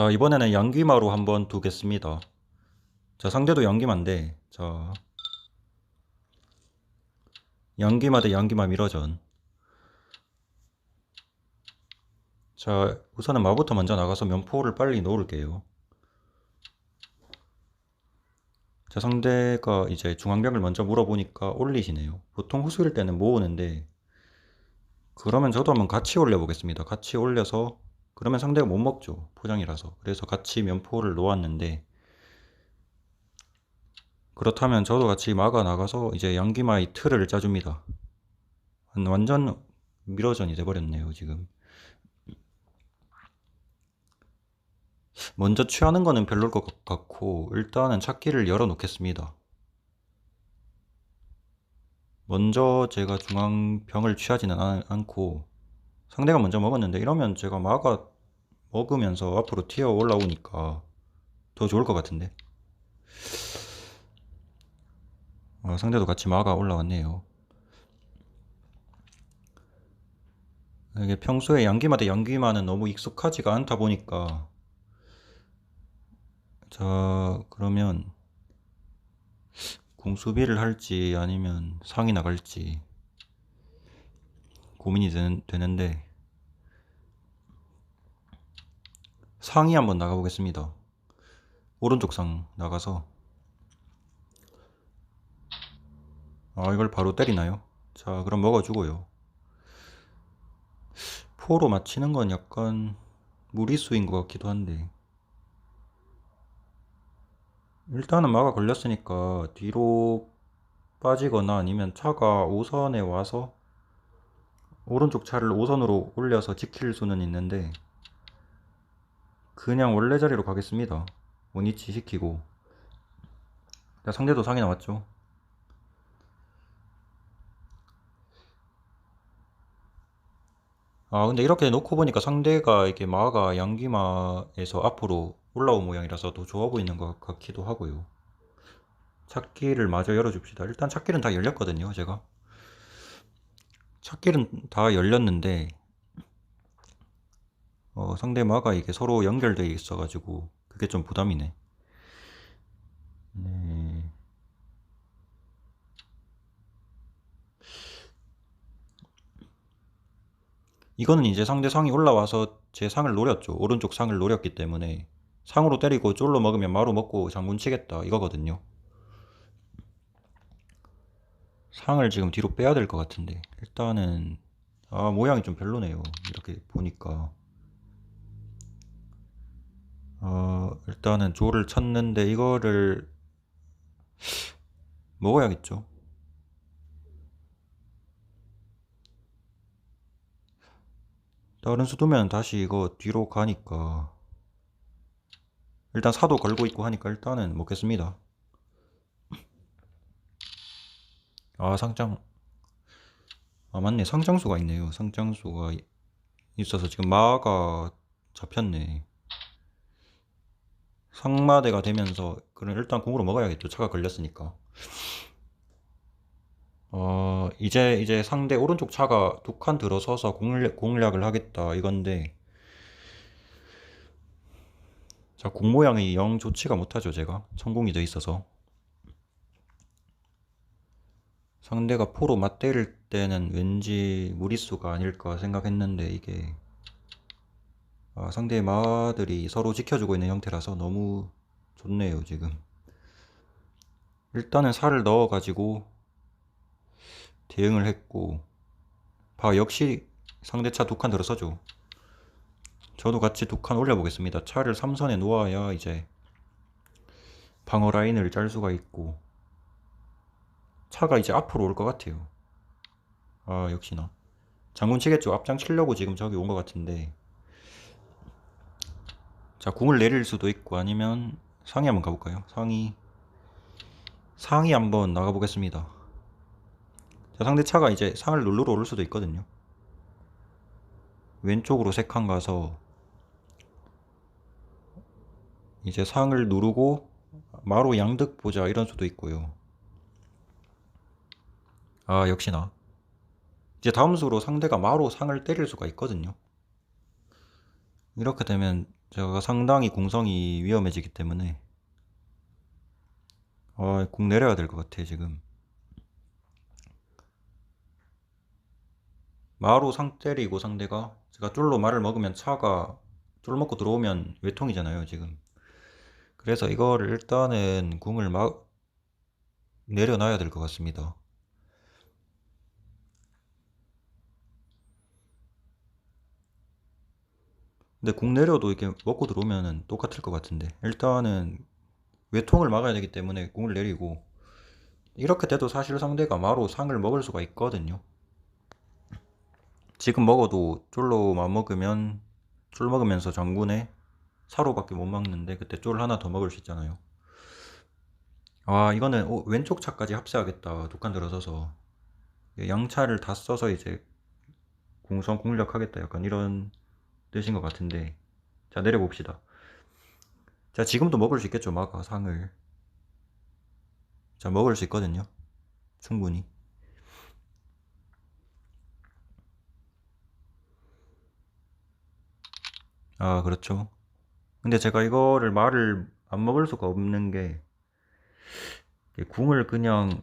자, 이번에는 양귀마로 한번 두겠습니다. 자, 상대도 양귀마인데, 자, 양귀마 대 양귀마 미러전. 자, 우선은 마부터 먼저 나가서 면포를 빨리 놓을게요. 자, 상대가 이제 중앙벽을 먼저 물어보니까 올리시네요. 보통 후수일 때는 모으는데, 그러면 저도 한번 같이 올려보겠습니다. 같이 올려서, 그러면 상대가 못 먹죠. 포장이라서. 그래서 같이 면포를 놓았는데, 그렇다면 저도 같이 막아 나가서 이제 양기마의 틀을 짜줍니다. 완전 미러전이 돼버렸네요, 지금. 먼저 취하는 거는 별로일 것 같고, 일단은 찾기를 열어 놓겠습니다. 먼저 제가 중앙병을 취하지는 않- 않고, 상대가 먼저 먹었는데, 이러면 제가 막아 먹으면서 앞으로 튀어 올라오니까 더 좋을 것 같은데. 어, 상대도 같이 막아 올라왔네요. 이게 평소에 양기마 대 양기마는 너무 익숙하지가 않다 보니까 자 그러면 공수비를 할지 아니면 상이 나갈지 고민이 되는, 되는데 상이 한번 나가보겠습니다. 오른쪽 상 나가서 아 이걸 바로 때리나요? 자 그럼 먹어주고요. 포로 맞히는 건 약간 무리수인 것 같기도 한데 일단은 막아 걸렸으니까 뒤로 빠지거나 아니면 차가 5선에 와서 오른쪽 차를 5선으로 올려서 지킬 수는 있는데 그냥 원래 자리로 가겠습니다. 원위치 시키고 자, 상대도 상이 나왔죠. 아, 근데 이렇게 놓고 보니까 상대가 이게 마가 양기마에서 앞으로 올라온 모양이라서 더 좋아 보이는 것 같기도 하고요. 찾기를 마저 열어줍시다. 일단 찾기는 다 열렸거든요, 제가. 찾기는 다 열렸는데, 어, 상대 마가 이게 서로 연결되어 있어가지고, 그게 좀 부담이네. 네. 이거는 이제 상대 상이 올라와서 제 상을 노렸죠. 오른쪽 상을 노렸기 때문에 상으로 때리고 쫄로 먹으면 마루 먹고 장군 치겠다 이거거든요. 상을 지금 뒤로 빼야 될 것 같은데 일단은 아 모양이 좀 별로네요. 이렇게 보니까 어 일단은 조를 쳤는데 이거를 먹어야겠죠. 다른 수두면 다시 이거 뒤로 가니까 일단 사도 걸고 있고 하니까 일단은 먹겠습니다. 아 상장 아 맞네 상장수가 있네요. 상장수가 있어서 지금 마가 잡혔네. 상마대가 되면서 그럼 일단 공으로 먹어야겠죠. 차가 걸렸으니까. 어, 이제, 이제 상대 오른쪽 차가 두 칸 들어서서 공략, 공략을 하겠다, 이건데. 자, 공 모양이 영 좋지가 못하죠, 제가. 천공이 돼 있어서. 상대가 포로 맞대릴 때는 왠지 무리수가 아닐까 생각했는데, 이게. 아, 상대의 마들이 서로 지켜주고 있는 형태라서 너무 좋네요, 지금. 일단은 살을 넣어 가지고, 대응을 했고 봐 역시 상대차 두 칸 들어서죠 저도 같이 두 칸 올려보겠습니다 차를 3선에 놓아야 이제 방어 라인을 짤 수가 있고 차가 이제 앞으로 올 것 같아요. 아 역시나. 장군 치겠죠 앞장 치려고 지금 저기 온 것 같은데. 자 궁을 내릴 수도 있고 아니면 상위 한번 가볼까요? 상위 상위 한번 나가보겠습니다. 자, 상대 차가 이제 상을 누르러 오를 수도 있거든요. 왼쪽으로 세 칸 가서 이제 상을 누르고 마로 양득 보자 이런 수도 있고요. 아 역시나. 이제 다음 수로 상대가 마로 상을 때릴 수가 있거든요. 이렇게 되면 제가 상당히 공성이 위험해지기 때문에 아, 공 내려야 될 것 같아 지금. 마루 상 때리고 상대가 제가 쫄로 말을 먹으면 차가 쫄 먹고 들어오면 외통이잖아요 지금. 그래서 이거를 일단은 궁을 막 내려놔야 될 것 같습니다 근데 궁 내려도 이렇게 먹고 들어오면은 똑같을 것 같은데. 일단은 외통을 막아야 되기 때문에 궁을 내리고 이렇게 돼도 사실 상대가 마루 상을 먹을 수가 있거든요. 지금 먹어도 쫄로만 먹으면 쫄 먹으면서 장군에 사로밖에 못 막는데 그때 쫄 하나 더 먹을 수 있잖아요. 아 이거는 오, 왼쪽 차까지 합세하겠다 독한 들어서서. 양차를 다 써서 이제 공성 공략하겠다 약간 이런 뜻인 것 같은데. 자 내려봅시다. 자 지금도 먹을 수 있겠죠 마가 상을. 자 먹을 수 있거든요. 충분히. 아 그렇죠. 근데 제가 이거를 말을 안 먹을 수가 없는 게 궁을 그냥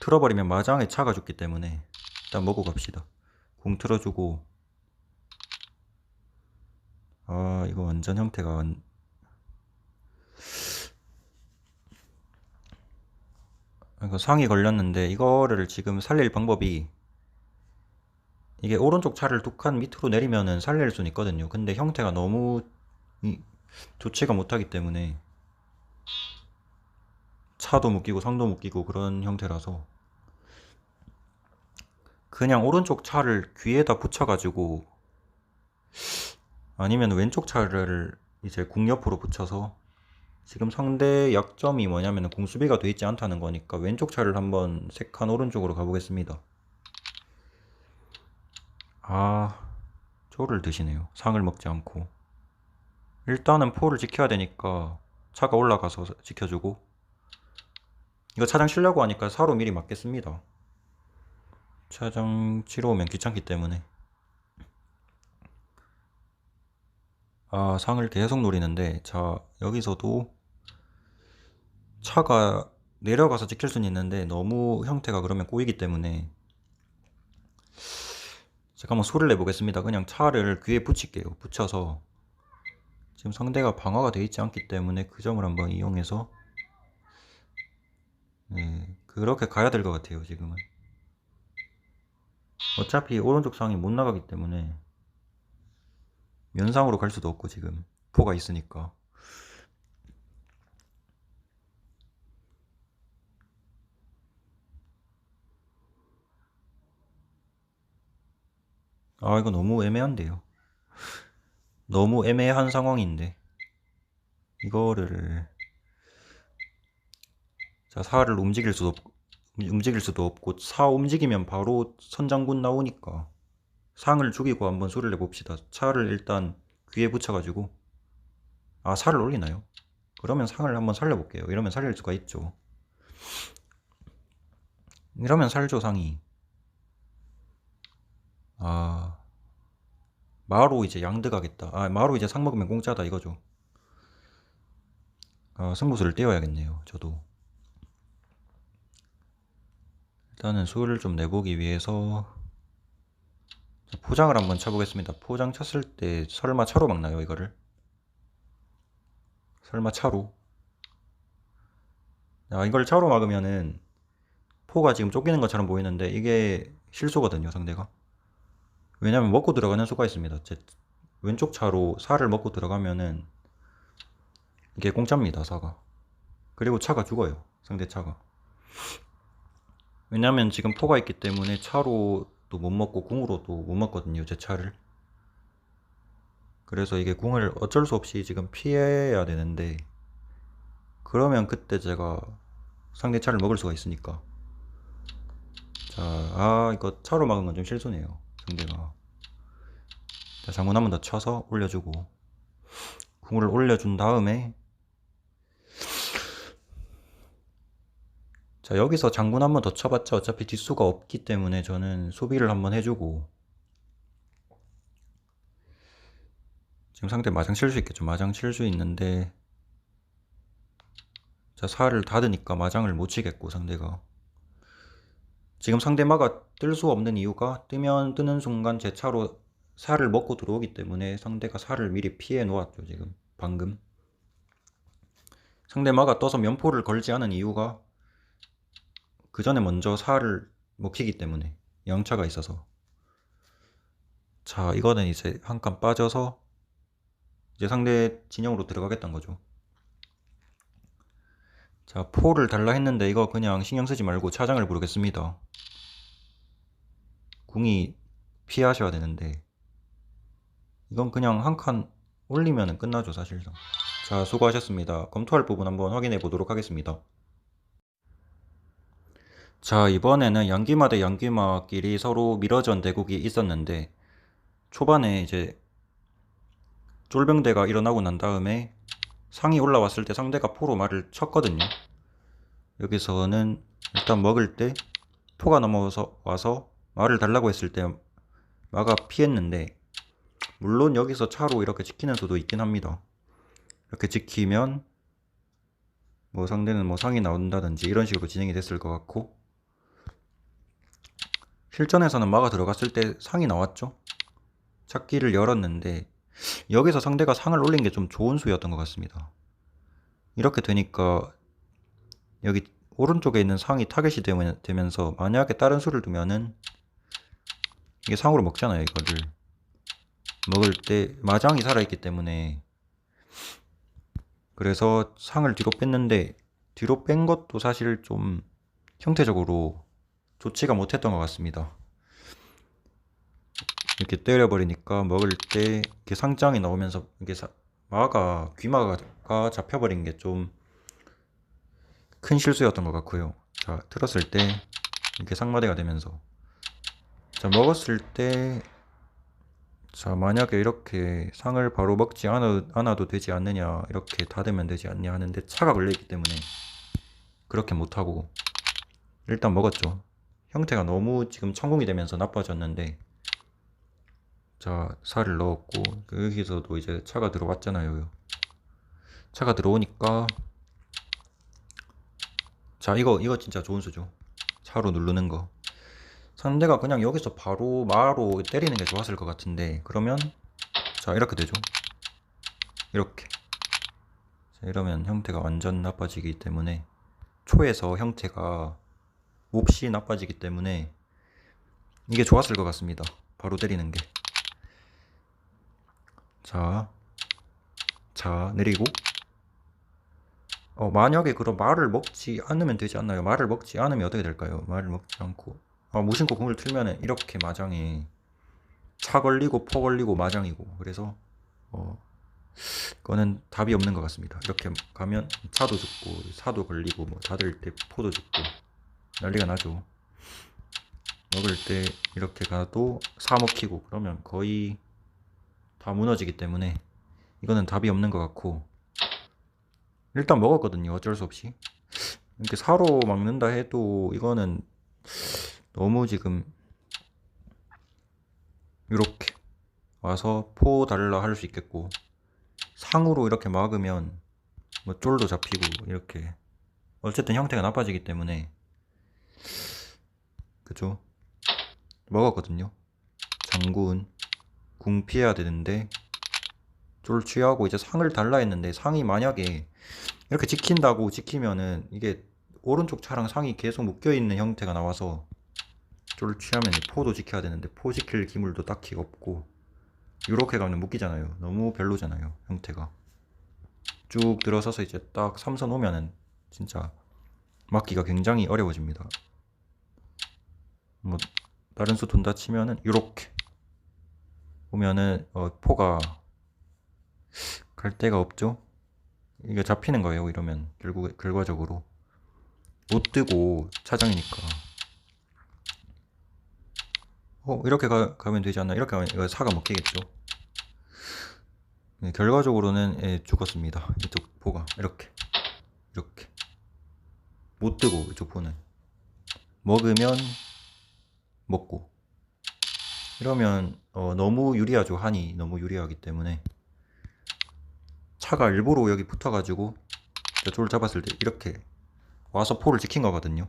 틀어버리면 마장에 차가 죽기 때문에 일단 먹고 갑시다. 궁 틀어주고 아 이거 완전 형태가 완- 이거 상이 걸렸는데 이거를 지금 살릴 방법이 이게 오른쪽 차를 두 칸 밑으로 내리면은 살릴 수는 있거든요. 근데 형태가 너무 이- 좋지가 못하기 때문에 차도 묶이고 상도 묶이고 그런 형태라서 그냥 오른쪽 차를 귀에다 붙여가지고 아니면 왼쪽 차를 이제 궁 옆으로 붙여서 지금 상대 약점이 뭐냐면 궁수비가 돼 있지 않다는 거니까 왼쪽 차를 한번 세 칸 오른쪽으로 가보겠습니다. 아, 조를 드시네요. 상을 먹지 않고. 일단은 포를 지켜야 되니까 차가 올라가서 지켜주고 이거 차장 치려고 하니까 사로 미리 맞겠습니다. 차장 치러 오면 귀찮기 때문에 아 상을 계속 노리는데 자 여기서도 차가 내려가서 지킬 수는 있는데 너무 형태가 그러면 꼬이기 때문에 제가 한번 소리를 내보겠습니다. 그냥 차를 귀에 붙일게요. 붙여서 지금 상대가 방어가 되어 있지 않기 때문에 그 점을 한번 이용해서 네, 그렇게 가야 될 것 같아요. 지금은 어차피 오른쪽 상이 못 나가기 때문에 면상으로 갈 수도 없고 지금. 포가 있으니까. 아 이거 너무 애매한데요. 너무 애매한 상황인데. 이거를. 자 사를 움직일 수도 없, 움직일 수도 없고 사 움직이면 바로 선장군 나오니까 상을 죽이고 한번 소리를 내봅시다. 차를 일단 귀에 붙여가지고. 아 살을 올리나요? 그러면 상을 한번 살려볼게요. 이러면 살릴 수가 있죠. 이러면 살죠 상이. 아 마로 이제 양드 가겠다. 아 마로 이제 상 먹으면 공짜다 이거죠. 아 승부수를 띄워야겠네요 저도. 일단은 수를 좀 내보기 위해서 포장을 한번 쳐보겠습니다. 포장 쳤을 때 설마 차로 막나요 이거를? 설마 차로? 아 이걸 차로 막으면은 포가 지금 쫓기는 것처럼 보이는데 이게 실수거든요 상대가. 왜냐면 먹고 들어가는 수가 있습니다. 제 왼쪽 차로 살을 먹고 들어가면은 이게 공짜입니다 사가. 그리고 차가 죽어요 상대 차가. 왜냐면 지금 포가 있기 때문에 차로 도못 먹고 궁으로도 못 먹거든요 제 차를. 그래서 이게 궁을 어쩔 수 없이 지금 피해야 되는데 그러면 그때 제가 상대 차를 먹을 수가 있으니까. 자, 아 이거 차로 막은 건 좀 실수네요 상대가. 자, 장군 한 번 더 쳐서 올려주고 궁을 올려준 다음에 자 여기서 장군 한번 더 쳐봤자 어차피 뒷수가 없기 때문에 저는 소비를 한번 해주고 지금 상대 마장 칠 수 있겠죠. 마장 칠 수 있는데 자 살을 닫으니까 마장을 못 치겠고 상대가. 지금 상대마가 뜰 수 없는 이유가 뜨면 뜨는 순간 제 차로 살을 먹고 들어오기 때문에 상대가 살을 미리 피해 놓았죠 지금. 방금. 상대마가 떠서 면포를 걸지 않은 이유가 그 전에 먼저 살을 먹히기 때문에 양차가 있어서. 자 이거는 이제 한 칸 빠져서 이제 상대 진영으로 들어가겠다는 거죠. 자 포를 달라 했는데 이거 그냥 신경 쓰지 말고 차장을 부르겠습니다. 궁이 피하셔야 되는데 이건 그냥 한 칸 올리면 끝나죠 사실상. 자 수고하셨습니다. 검토할 부분 한번 확인해 보도록 하겠습니다 자 이번에는 양귀마 대 양귀마끼리 서로 미러전 대국이 있었는데 초반에 이제 쫄병대가 일어나고 난 다음에 상이 올라왔을 때 상대가 포로 말을 쳤거든요. 여기서는 일단 먹을 때 포가 넘어서 와서 말을 달라고 했을 때 마가 피했는데 물론 여기서 차로 이렇게 지키는 수도 있긴 합니다. 이렇게 지키면 뭐 상대는 뭐 상이 나온다든지 이런 식으로 진행이 됐을 것 같고 실전에서는 마가 들어갔을 때 상이 나왔죠. 찾기를 열었는데 여기서 상대가 상을 올린 게 좀 좋은 수였던 것 같습니다. 이렇게 되니까 여기 오른쪽에 있는 상이 타겟이 되면- 되면서 만약에 다른 수를 두면은 이게 상으로 먹잖아요 이거를. 먹을 때 마장이 살아있기 때문에. 그래서 상을 뒤로 뺐는데 뒤로 뺀 것도 사실 좀 형태적으로 좋지가 못했던 것 같습니다 이렇게 때려버리니까 먹을 때 이렇게 상장이 나오면서 이게 사- 마가 귀마가 잡혀버린 게 좀 큰 실수였던 것 같고요. 자 틀었을 때 이렇게 상마대가 되면서 자 먹었을 때 자 만약에 이렇게 상을 바로 먹지 않아, 않아도 되지 않느냐 이렇게 닫으면 되지 않냐 하는데 차가 걸려있기 때문에 그렇게 못하고 일단 먹었죠. 형태가 너무 지금 천공이 되면서 나빠졌는데 자 살을 넣었고 여기서도 이제 차가 들어왔잖아요. 차가 들어오니까 자 이거 이거 진짜 좋은 수죠. 차로 누르는 거. 상대가 그냥 여기서 바로 마로 때리는 게 좋았을 것 같은데 그러면 자 이렇게 되죠. 이렇게. 자, 이러면 형태가 완전 나빠지기 때문에 초에서 형태가 몹시 나빠지기 때문에 이게 좋았을 것 같습니다 바로 때리는 게 자, 자, 내리고. 어, 만약에 그럼 말을 먹지 않으면 되지 않나요? 말을 먹지 않으면 어떻게 될까요? 말을 먹지 않고. 아, 무심코 공을 틀면은 이렇게 마장이 차 걸리고 포 걸리고 마장이고. 그래서, 어, 그거는 답이 없는 것 같습니다. 이렇게 가면 차도 죽고, 사도 걸리고, 뭐, 닫을 때 포도 죽고, 난리가 나죠. 먹을 때 이렇게 가도 사 먹히고, 그러면 거의 다 무너지기 때문에 이거는 답이 없는 것 같고 일단 먹었거든요 어쩔 수 없이 이렇게 사로 막는다 해도 이거는 너무 지금 이렇게 와서 포 달라 할 수 있겠고 상으로 이렇게 막으면 뭐 쫄도 잡히고 이렇게 어쨌든 형태가 나빠지기 때문에 그죠? 먹었거든요. 장군 궁 피해야 되는데 쫄 취하고 이제 상을 달라 했는데 상이 만약에 이렇게 지킨다고 지키면은 이게 오른쪽 차랑 상이 계속 묶여 있는 형태가 나와서 쫄 취하면 이 포도 지켜야 되는데 포 지킬 기물도 딱히 없고 이렇게 가면 묶이잖아요. 너무 별로잖아요 형태가. 쭉 들어서서 이제 딱 삼선 오면은 진짜 막기가 굉장히 어려워집니다 뭐 다른 수 돈다 치면은 이렇게 보면은 어, 포가 갈 데가 없죠. 이게 잡히는 거예요. 이러면 결국 결과적으로 못 뜨고 차장이니까. 어 이렇게 가, 가면 되지 않나? 이렇게 가면 사가 먹히겠죠. 네, 결과적으로는 예, 죽었습니다. 이쪽 포가 이렇게 이렇게 못 뜨고 이쪽 포는 먹으면 먹고 이러면 어, 너무 유리하죠 한이 너무 유리하기 때문에 차가 일부러 여기 붙어가지고 저쪽을 잡았을 때 이렇게 와서 포를 지킨 거거든요.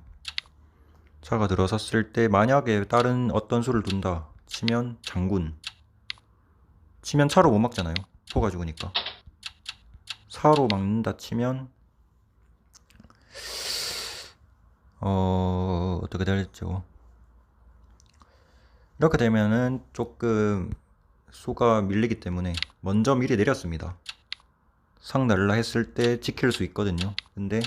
차가 들어섰을 때 만약에 다른 어떤 수를 둔다 치면 장군 치면 차로 못 막잖아요. 포가 죽으니까. 사로 막는다 치면 어 어떻게 될죠? 이렇게 되면은 조금 수가 밀리기 때문에 먼저 미리 내렸습니다. 상 날라 했을 때 지킬 수 있거든요. 근데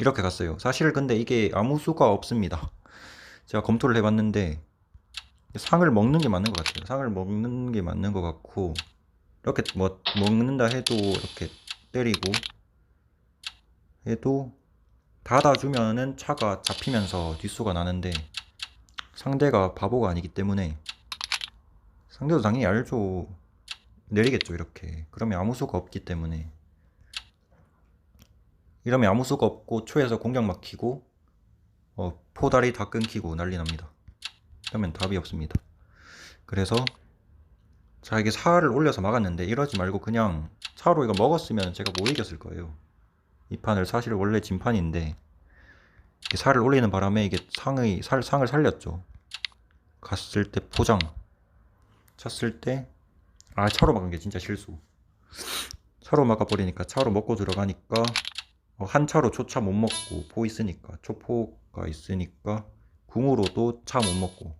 이렇게 갔어요. 사실 근데 이게 아무 수가 없습니다. 제가 검토를 해봤는데 상을 먹는 게 맞는 것 같아요. 상을 먹는 게 맞는 것 같고 이렇게 뭐 먹는다 해도 이렇게 때리고 해도 닫아주면은 차가 잡히면서 뒷수가 나는데 상대가 바보가 아니기 때문에 상대도 당연히 알죠. 내리겠죠, 이렇게. 그러면 아무 수가 없기 때문에. 이러면 아무 수가 없고 초에서 공격 막히고 어, 포다리 다 끊기고 난리 납니다. 그러면 답이 없습니다. 그래서 자 이게 사를 올려서 막았는데 이러지 말고 그냥 차로 이거 먹었으면 제가 못 이겼을 거예요. 이 판을 사실 원래 진판인데 살을 올리는 바람에 이게 상의 살 상을 살렸죠. 갔을 때 포장 쳤을 때 아 차로 막은 게 진짜 실수. 차로 막아버리니까 차로 먹고 들어가니까 어, 한 차로 초차 못 먹고 포 있으니까 초포가 있으니까 궁으로도 차 못 먹고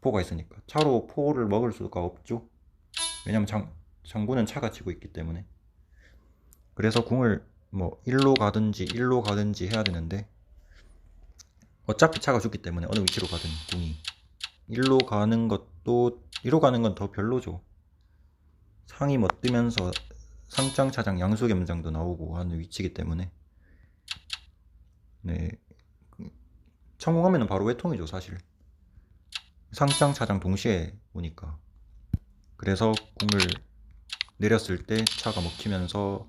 포가 있으니까 차로 포를 먹을 수가 없죠. 왜냐면 장 장군은 차가 치고 있기 때문에 그래서 궁을 뭐 1로 가든지 1로 가든지 해야 되는데 어차피 차가 죽기 때문에 어느 위치로 가든 궁이. 1로 가는 것도 1로 가는 건 더 별로죠. 상이 뭐 뜨면서 상장 차장 양수 겸장도 나오고 하는 위치이기 때문에. 네. 성공하면 바로 외통이죠 사실. 상장 차장 동시에 오니까. 그래서 궁을 내렸을 때 차가 먹히면서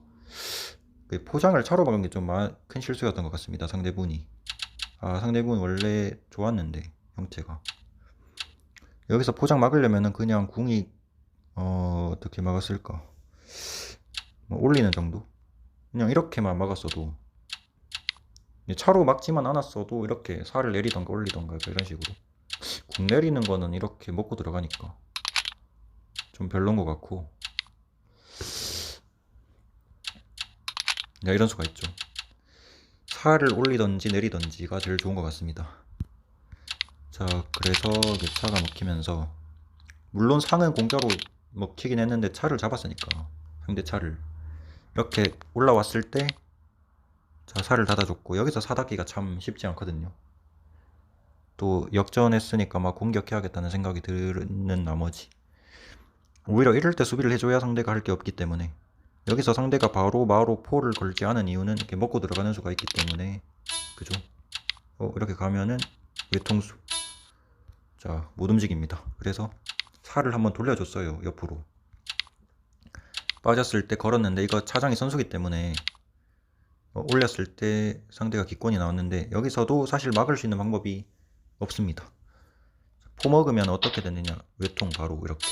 그 포장을 차로 박은 게 좀 큰 실수였던 것 같습니다 상대분이 아 상대분 원래 좋았는데 형태가. 여기서 포장 막으려면은 그냥 궁이 어 어떻게 막았을까? 뭐 올리는 정도? 그냥 이렇게만 막았어도. 차로 막지만 않았어도 이렇게 살을 내리던가 올리던가 이런 식으로. 궁 내리는 거는 이렇게 먹고 들어가니까 좀 별론 것 같고. 야, 이런 수가 있죠 살을 올리던지 내리던지가 제일 좋은 것 같습니다. 자 그래서 그 차가 먹히면서 물론 상은 공짜로 먹히긴 했는데 차를 잡았으니까 상대 차를. 이렇게 올라왔을 때 자, 살을 닫아줬고 여기서 사닫기가 참 쉽지 않거든요. 또 역전했으니까 막 공격해야겠다는 생각이 드는 나머지. 오히려 이럴 때 수비를 해줘야 상대가 할 게 없기 때문에 여기서 상대가 바로 마로 포를 걸지 않은 이유는 이렇게 먹고 들어가는 수가 있기 때문에 그죠? 어, 이렇게 가면은 외통수 자 못 움직입니다. 그래서 살을 한번 돌려줬어요 옆으로 빠졌을 때 걸었는데 이거 차장이 선수기 때문에 어, 올렸을 때 상대가 기권이 나왔는데 여기서도 사실 막을 수 있는 방법이 없습니다. 포 먹으면 어떻게 되느냐 외통 바로 이렇게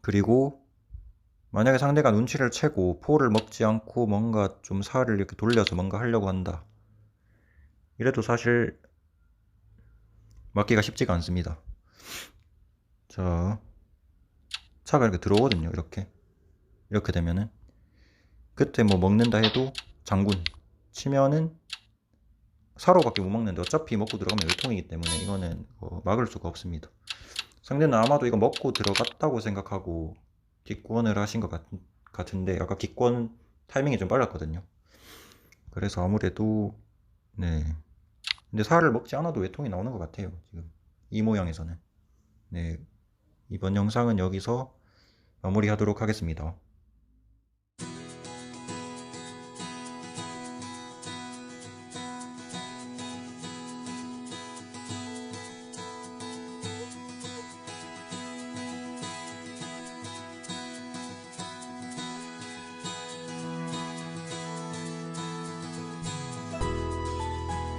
그리고 만약에 상대가 눈치를 채고 포를 먹지 않고 뭔가 좀 살을 이렇게 돌려서 뭔가 하려고 한다. 이래도 사실 막기가 쉽지가 않습니다. 자 차가 이렇게 들어오거든요 이렇게. 이렇게 되면은 그때 뭐 먹는다 해도 장군 치면은 사로밖에 못 먹는데 어차피 먹고 들어가면 열통이기 때문에 이거는 뭐 막을 수가 없습니다. 상대는 아마도 이거 먹고 들어갔다고 생각하고 기권을 하신 것 같, 같은데 아까 기권 타이밍이 좀 빨랐거든요. 그래서 아무래도 네. 근데 살을 먹지 않아도 외통이 나오는 것 같아요 지금. 이 모양에서는. 네. 이번 영상은 여기서 마무리하도록 하겠습니다.